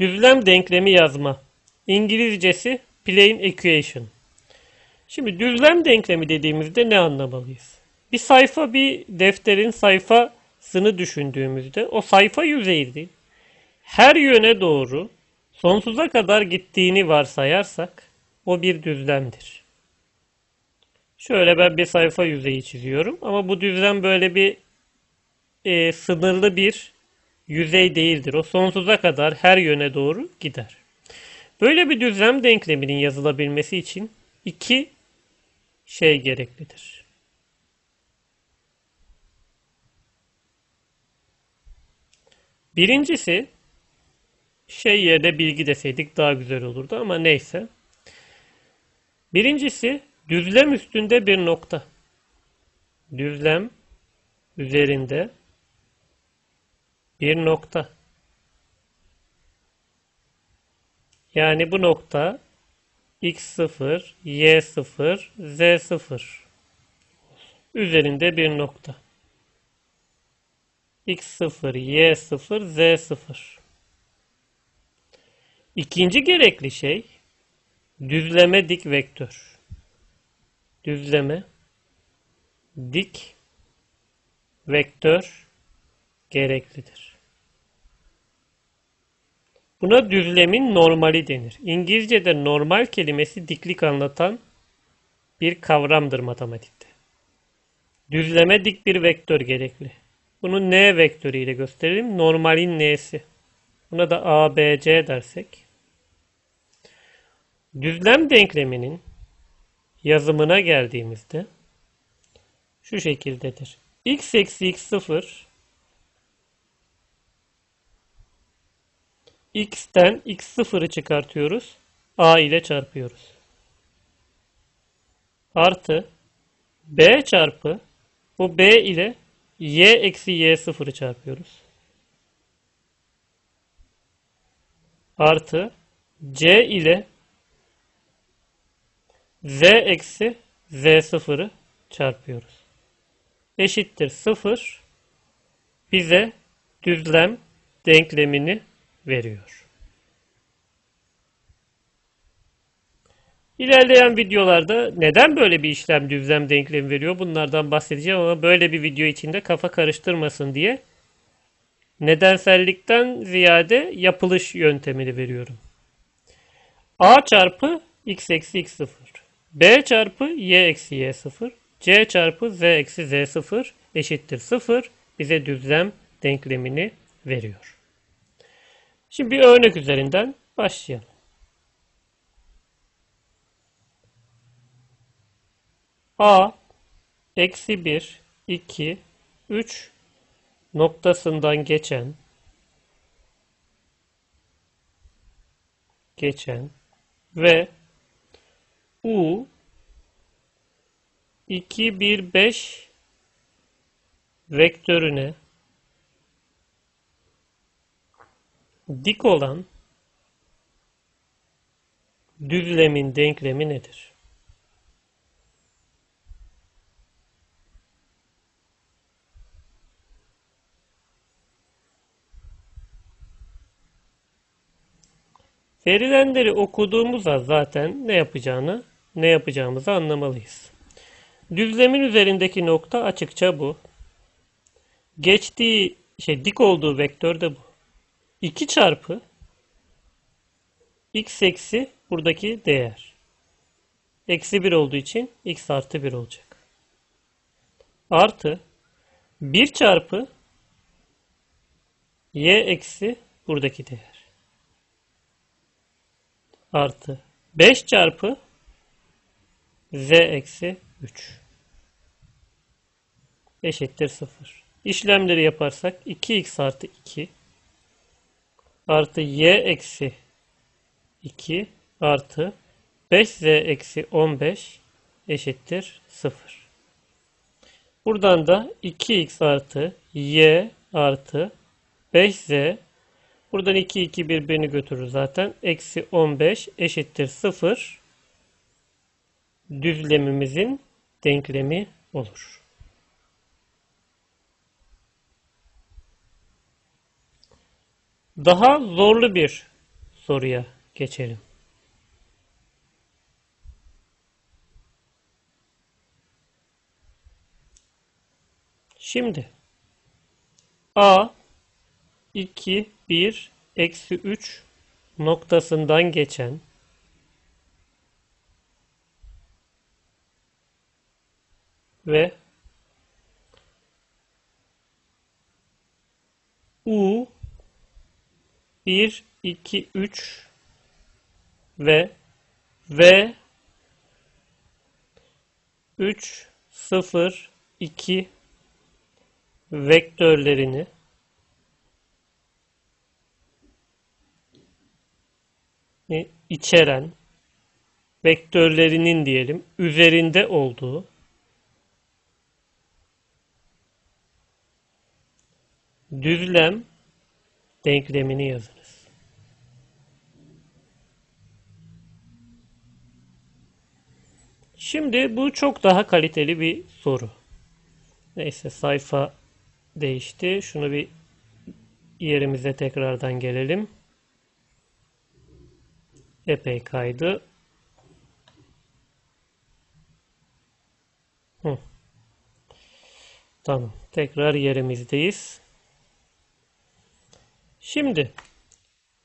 Düzlem denklemi yazma. İngilizcesi plain equation. Şimdi düzlem denklemi dediğimizde ne anlamalıyız? Bir sayfa bir defterin sayfasını düşündüğümüzde o sayfa yüzeyinin her yöne doğru sonsuza kadar gittiğini varsayarsak o bir düzlemdir. Şöyle ben bir sayfa yüzeyi çiziyorum ama bu düzlem böyle bir e, sınırlı bir yüzey değildir. O sonsuza kadar her yöne doğru gider. Böyle bir düzlem denkleminin yazılabilmesi için iki şey gereklidir. Birincisi şey yerine bilgi deseydik daha güzel olurdu ama neyse. Birincisi düzlem üstünde bir nokta. Düzlem üzerinde bir nokta. Yani bu nokta x0, y0, z0 üzerinde bir nokta. x0, y0, z0. İkinci gerekli şey düzleme dik vektör. Düzleme dik vektör gereklidir. Buna düzlemin normali denir. İngilizce'de normal kelimesi diklik anlatan bir kavramdır matematikte. Düzleme dik bir vektör gerekli. Bunu n vektörü ile gösterelim. Normalin n'si. Buna da a, b, c dersek. Düzlem denkleminin yazımına geldiğimizde şu şekildedir. x eksi x0 x'ten x0'ı çıkartıyoruz. a ile çarpıyoruz. Artı b çarpı bu b ile y eksi y0'ı çarpıyoruz. Artı c ile z eksi z0'ı çarpıyoruz. Eşittir 0 bize düzlem denklemini veriyor. İlerleyen videolarda neden böyle bir işlem düzlem denklemi veriyor bunlardan bahsedeceğim ama böyle bir video içinde kafa karıştırmasın diye nedensellikten ziyade yapılış yöntemini veriyorum. A çarpı x eksi x0 b çarpı y eksi y0 c çarpı z eksi z0 eşittir 0 bize düzlem denklemini veriyor. Şimdi bir örnek üzerinden başlayalım. A eksi 1, 2, 3 noktasından geçen geçen ve U 2, 1, 5 vektörüne dik olan düzlemin denklemi nedir? Verilenleri okuduğumuzda zaten ne yapacağını, ne yapacağımızı anlamalıyız. Düzlemin üzerindeki nokta açıkça bu. Geçtiği şey dik olduğu vektör de bu. 2 çarpı x eksi buradaki değer. Eksi 1 olduğu için x artı 1 olacak. Artı 1 çarpı y eksi buradaki değer. Artı 5 çarpı z eksi 3 eşittir 0. İşlemleri yaparsak 2x artı 2 artı y eksi 2 artı 5z eksi 15 eşittir 0. Buradan da 2x artı y artı 5z buradan 2 2 birbirini götürür zaten. Eksi 15 eşittir 0 düzlemimizin denklemi olur. Daha zorlu bir soruya geçelim. Şimdi A 2 1 eksi 3 noktasından geçen ve U 1 2 3 ve V 3 0 2 vektörlerini içeren vektörlerinin diyelim üzerinde olduğu düzlem denklemini yazınız. Şimdi bu çok daha kaliteli bir soru. Neyse sayfa değişti. Şunu bir yerimize tekrardan gelelim. Epey kaydı. Hı. Tamam. Tekrar yerimizdeyiz. Şimdi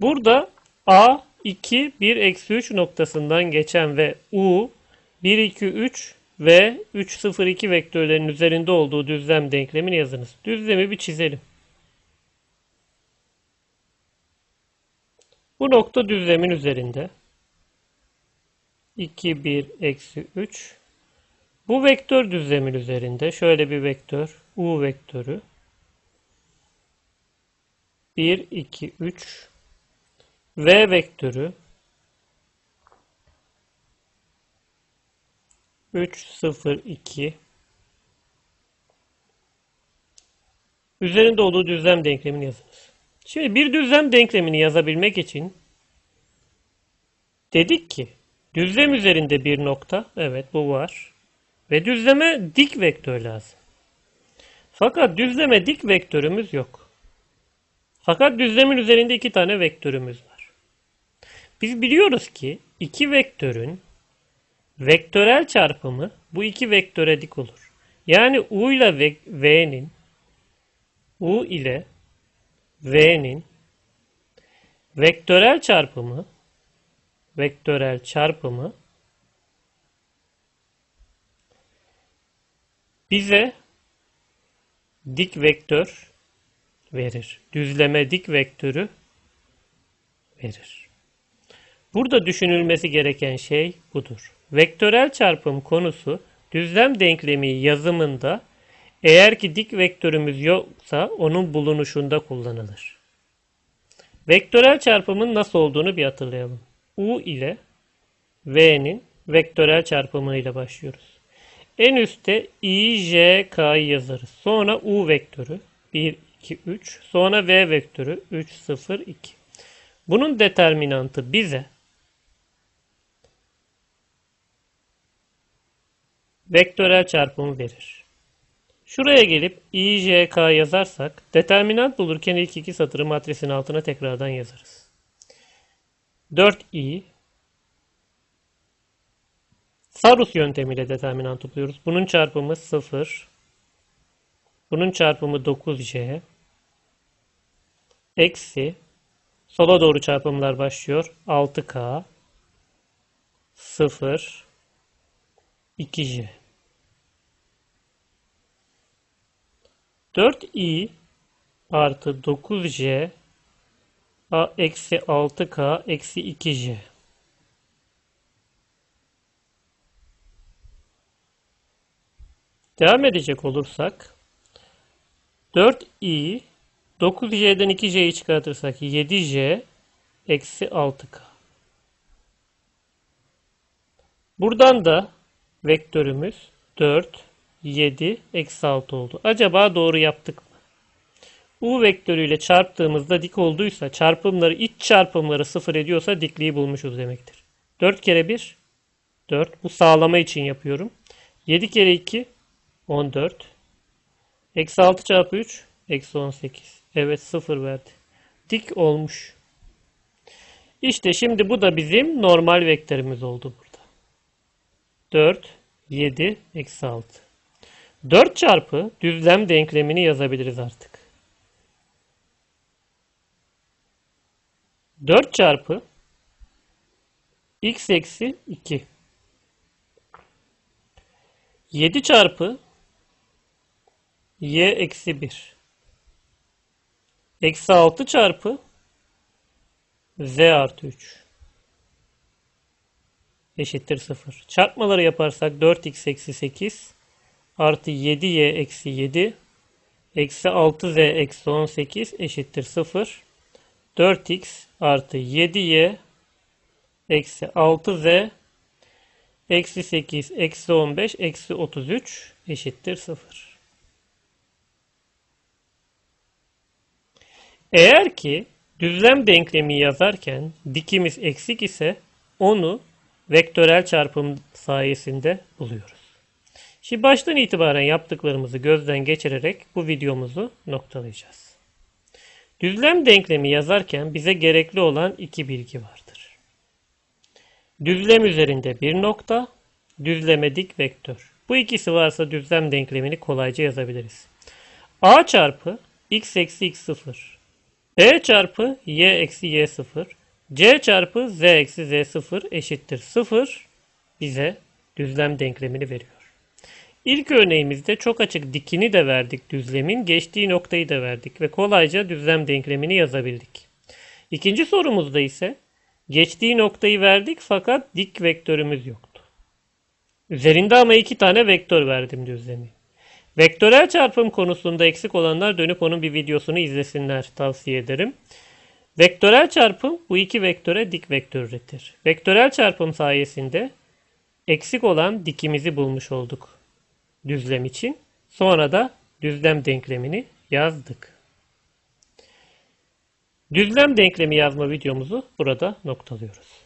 burada A 2 1 eksi 3 noktasından geçen ve U 1 2 3 ve 3 0 2 vektörlerin üzerinde olduğu düzlem denklemini yazınız. Düzlemi bir çizelim. Bu nokta düzlemin üzerinde. 2 1 eksi 3 bu vektör düzlemin üzerinde şöyle bir vektör U vektörü 1, 2, 3 V vektörü 3, 0, 2 üzerinde olduğu düzlem denklemini yazınız. Şimdi bir düzlem denklemini yazabilmek için dedik ki düzlem üzerinde bir nokta evet bu var ve düzleme dik vektör lazım. Fakat düzleme dik vektörümüz yok. Fakat düzlemin üzerinde iki tane vektörümüz var. Biz biliyoruz ki iki vektörün vektörel çarpımı bu iki vektöre dik olur. Yani U ile V'nin U ile V'nin vektörel çarpımı vektörel çarpımı bize dik vektör verir. Düzleme dik vektörü verir. Burada düşünülmesi gereken şey budur. Vektörel çarpım konusu düzlem denklemi yazımında eğer ki dik vektörümüz yoksa onun bulunuşunda kullanılır. Vektörel çarpımın nasıl olduğunu bir hatırlayalım. U ile V'nin vektörel çarpımıyla başlıyoruz. En üstte I, J, K'yı yazarız. Sonra U vektörü 1, 2, 3. Sonra V vektörü 3, 0, 2. Bunun determinantı bize vektörel çarpımı verir. Şuraya gelip I, J, K yazarsak determinant bulurken ilk iki satırı matrisin altına tekrardan yazarız. 4i Sarus yöntemiyle determinant buluyoruz. Bunun çarpımı 0. Bunun çarpımı 9j eksi sola doğru çarpımlar başlıyor. 6k 0 2j 4i artı 9j a eksi 6k eksi 2j Devam edecek olursak 4i 9j'den 2j'yi çıkartırsak 7j eksi 6k. Buradan da vektörümüz 4, 7, eksi 6 oldu. Acaba doğru yaptık mı? U vektörüyle çarptığımızda dik olduysa çarpımları iç çarpımları sıfır ediyorsa dikliği bulmuşuz demektir. 4 kere 1 4. Bu sağlama için yapıyorum. 7 kere 2 14. Eksi 6 çarpı 3 eksi 18. Evet 0 verdi. Dik olmuş. İşte şimdi bu da bizim normal vektörümüz oldu burada. 4, 7, eksi 6. 4 çarpı düzlem denklemini yazabiliriz artık. 4 çarpı x eksi 2. 7 çarpı y eksi 1. Eksi 6 çarpı z artı 3 eşittir 0. Çarpmaları yaparsak 4x eksi 8 artı 7y eksi 7 eksi 6z eksi 18 eşittir 0. 4x artı 7y eksi 6z eksi 8 eksi 15 eksi 33 eşittir 0. Eğer ki düzlem denklemi yazarken dikimiz eksik ise onu vektörel çarpım sayesinde buluyoruz. Şimdi baştan itibaren yaptıklarımızı gözden geçirerek bu videomuzu noktalayacağız. Düzlem denklemi yazarken bize gerekli olan iki bilgi vardır. Düzlem üzerinde bir nokta, düzleme dik vektör. Bu ikisi varsa düzlem denklemini kolayca yazabiliriz. A çarpı x eksi x0, E çarpı y eksi y0, C çarpı z eksi z0 eşittir 0 bize düzlem denklemini veriyor. İlk örneğimizde çok açık dikini de verdik düzlemin, geçtiği noktayı da verdik ve kolayca düzlem denklemini yazabildik. İkinci sorumuzda ise geçtiği noktayı verdik fakat dik vektörümüz yoktu. Üzerinde ama iki tane vektör verdim düzlemi. Vektörel çarpım konusunda eksik olanlar dönüp onun bir videosunu izlesinler tavsiye ederim. Vektörel çarpım bu iki vektöre dik vektör üretir. Vektörel çarpım sayesinde eksik olan dikimizi bulmuş olduk düzlem için. Sonra da düzlem denklemini yazdık. Düzlem denklemi yazma videomuzu burada noktalıyoruz.